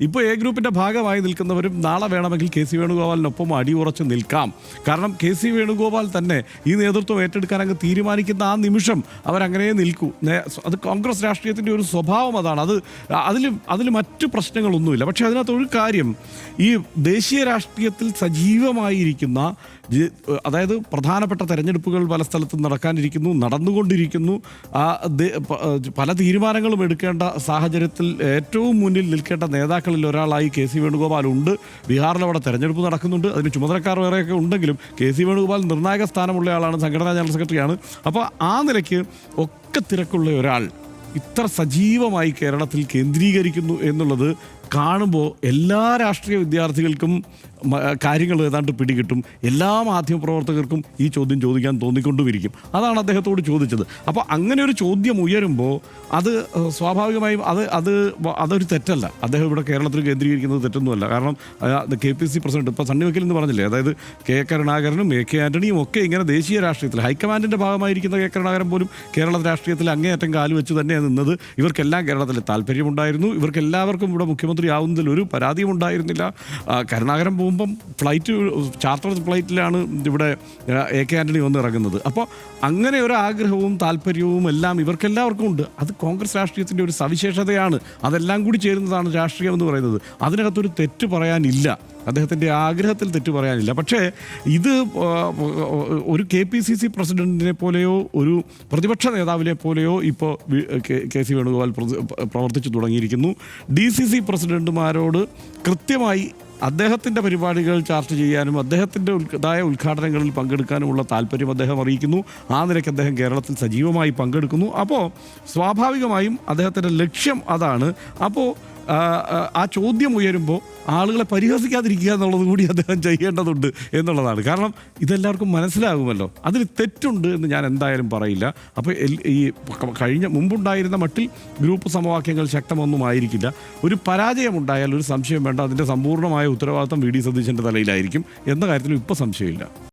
ഇപ്പോൾ എ ഗ്രൂപ്പിന്റെ ഭാഗമായി നിൽക്കുന്നവരും നാളെ വേണമെങ്കിൽ കെ സി വേണുഗോപാലിനൊപ്പം അടിയുറച്ച് നിൽക്കാം. കാരണം കെ സി വേണുഗോപാൽ തന്നെ ഈ നേതൃത്വം ഏറ്റെടുക്കാൻ അങ്ങ് തീരുമാനിക്കുന്ന ആ നിമിഷം അവരങ്ങനെ നിൽക്കൂ. അത് കോൺഗ്രസ് രാഷ്ട്രീയത്തിന്റെ ഒരു സ്വഭാവം അതാണ്. അത് അതിൽ അതിൽ മറ്റ് പ്രശ്നങ്ങളൊന്നുമില്ല. പക്ഷേ അതിനകത്ത് ഒരു കാര്യം ഈ ദേശീയ രാഷ്ട്രീയത്തിൽ സജീവമായിരിക്കുന്ന അതായത് പ്രധാനപ്പെട്ട തെരഞ്ഞെടുപ്പുകൾ പല സ്ഥലത്തും നടക്കാനിരിക്കുന്നു നടന്നുകൊണ്ടിരിക്കുന്നു. ആ പല തീരുമാനങ്ങളും എടുക്കേണ്ട സാഹചര്യത്തിൽ ഏറ്റവും മുന്നിൽ നിൽക്കേണ്ട നേതാക്കളിൽ ഒരാളായി കെ സി വേണുഗോപാൽ ഉണ്ട്. ബീഹാറിൽ അവിടെ തെരഞ്ഞെടുപ്പ് നടക്കുന്നുണ്ട്. അതിന് ചുമതലക്കാർ വേറെയൊക്കെ ഉണ്ടെങ്കിലും കെ സി വേണുഗോപാൽ നിർണായക സ്ഥാനമുള്ള ആളാണ് സംഘടനാ ജനറൽ സെക്രട്ടറിയാണ്. അപ്പോൾ ആ നിലയ്ക്ക് ഒക്കെ തിരക്കുള്ള ഒരാൾ ഇത്ര സജീവമായി കേരളത്തിൽ കേന്ദ്രീകരിക്കുന്നു എന്നുള്ളത് കാണുമ്പോൾ എല്ലാ രാഷ്ട്രീയ വിദ്യാർത്ഥികൾക്കും കാര്യങ്ങൾ ഏതാണ്ട് പിടികിട്ടും. എല്ലാ മാധ്യമപ്രവർത്തകർക്കും ഈ ചോദ്യം ചോദിക്കാൻ തോന്നിക്കൊണ്ടുമിരിക്കും. അതാണ് അദ്ദേഹത്തോട് ചോദിച്ചത്. അപ്പോൾ അങ്ങനെ ഒരു ചോദ്യം ഉയരുമ്പോൾ അത് സ്വാഭാവികമായും അത് അത് അതൊരു തെറ്റല്ല. അദ്ദേഹം ഇവിടെ കേരളത്തിൽ കേന്ദ്രീകരിക്കുന്നത് തെറ്റൊന്നുമല്ല. കാരണം കെ പി സി പ്രസിഡന്റ് ഇപ്പോൾ സണ്ണി വക്കീൽ എന്ന് പറഞ്ഞില്ലേ? അതായത് കെ കരുണാകരനും എ കെ ആന്റണിയും ഒക്കെ ഇങ്ങനെ ദേശീയ രാഷ്ട്രീയത്തിൽ ഹൈക്കമാൻഡിന്റെ ഭാഗമായിരിക്കുന്ന കെ കരുണാകരൻ പോലും കേരള രാഷ്ട്രീയത്തിൽ അങ്ങേയറ്റം കാൽ വെച്ച് തന്നെയാണ് നിന്നത് ഇവർക്കെല്ലാം കേരളത്തിൽ താല്പര്യമുണ്ടായിരുന്നു. ഇവർക്കെല്ലാവർക്കും ഇവിടെ മുഖ്യമന്ത്രി ആവുന്നതിൽ ഒരു പരാതിയും ഉണ്ടായിരുന്നില്ല. കരുണാകരം പോകുമ്പം ഫ്ലൈറ്റ് ചാർട്ടർ ഫ്ലൈറ്റിലാണ് ഇവിടെ എ കെ ആന്റണി വന്ന് ഇറങ്ങുന്നത്. അപ്പോൾ അങ്ങനെ ഒരു ആഗ്രഹവും താല്പര്യവും എല്ലാം ഇവർക്കെല്ലാവർക്കും ഉണ്ട്. അത് കോൺഗ്രസ് രാഷ്ട്രീയത്തിന്റെ ഒരു സവിശേഷതയാണ്. അതെല്ലാം കൂടി ചേരുന്നതാണ് രാഷ്ട്രീയം എന്ന് പറയുന്നത്. അതിനകത്തൊരു തെറ്റ് പറയാനില്ല. അദ്ദേഹത്തിന്റെ ആഗ്രഹത്തിൽ തെറ്റു പറയാനില്ല. പക്ഷേ ഇത് ഒരു കെ പി സി സി പ്രസിഡന്റിനെ പോലെയോ ഒരു പ്രതിപക്ഷ നേതാവിനെ പോലെയോ ഇപ്പോൾ കെ- സി വേണുഗോപാൽ പ്രവർത്തിച്ചു തുടങ്ങിയിരിക്കുന്നു. ഡി സി സി പ്രസിഡന്റുമാരോട് കൃത്യമായി അദ്ദേഹത്തിന്റെ പരിപാടികൾ ചർച്ച ചെയ്യാനും അദ്ദേഹത്തിന്റെ ഉദ്ഘാതായ ഉദ്ഘാടനങ്ങളിൽ പങ്കെടുക്കാനുമുള്ള താല്പര്യം അദ്ദേഹം അറിയിക്കുന്നു. ആ നിലയ്ക്ക് അദ്ദേഹം കേരളത്തിൽ സജീവമായി പങ്കെടുക്കുന്നു. അപ്പോൾ സ്വാഭാവികമായും അദ്ദേഹത്തിന്റെ ലക്ഷ്യം അതാണ്. അപ്പോൾ ആ, ചോദ്യം ഉയരുമ്പോൾ ആളുകളെ പരിഹസിക്കാതിരിക്കുക എന്നുള്ളത് കൂടി അദ്ദേഹം ചെയ്യേണ്ടതുണ്ട് എന്നുള്ളതാണ്. കാരണം ഇതെല്ലാവർക്കും മനസ്സിലാകുമല്ലോ. അതിൽ തെറ്റുണ്ട് എന്ന് ഞാൻ എന്തായാലും പറയില്ല. അപ്പോൾ ഈ കഴിഞ്ഞ മുമ്പുണ്ടായിരുന്ന മട്ടിൽ ഗ്രൂപ്പ് സമവാക്യങ്ങൾ ശക്തമൊന്നും ആയിരിക്കില്ല ഒരു പരാജയം ഉണ്ടായാൽ ഒരു സംശയം വേണ്ട. അതിന്റെ സമ്പൂർണമായ ഉത്തരവാദിത്തം വി ഡി സതീശന്റെ തലയിലായിരിക്കും. എന്ന കാര്യത്തിലും ഇപ്പോൾ സംശയമില്ല.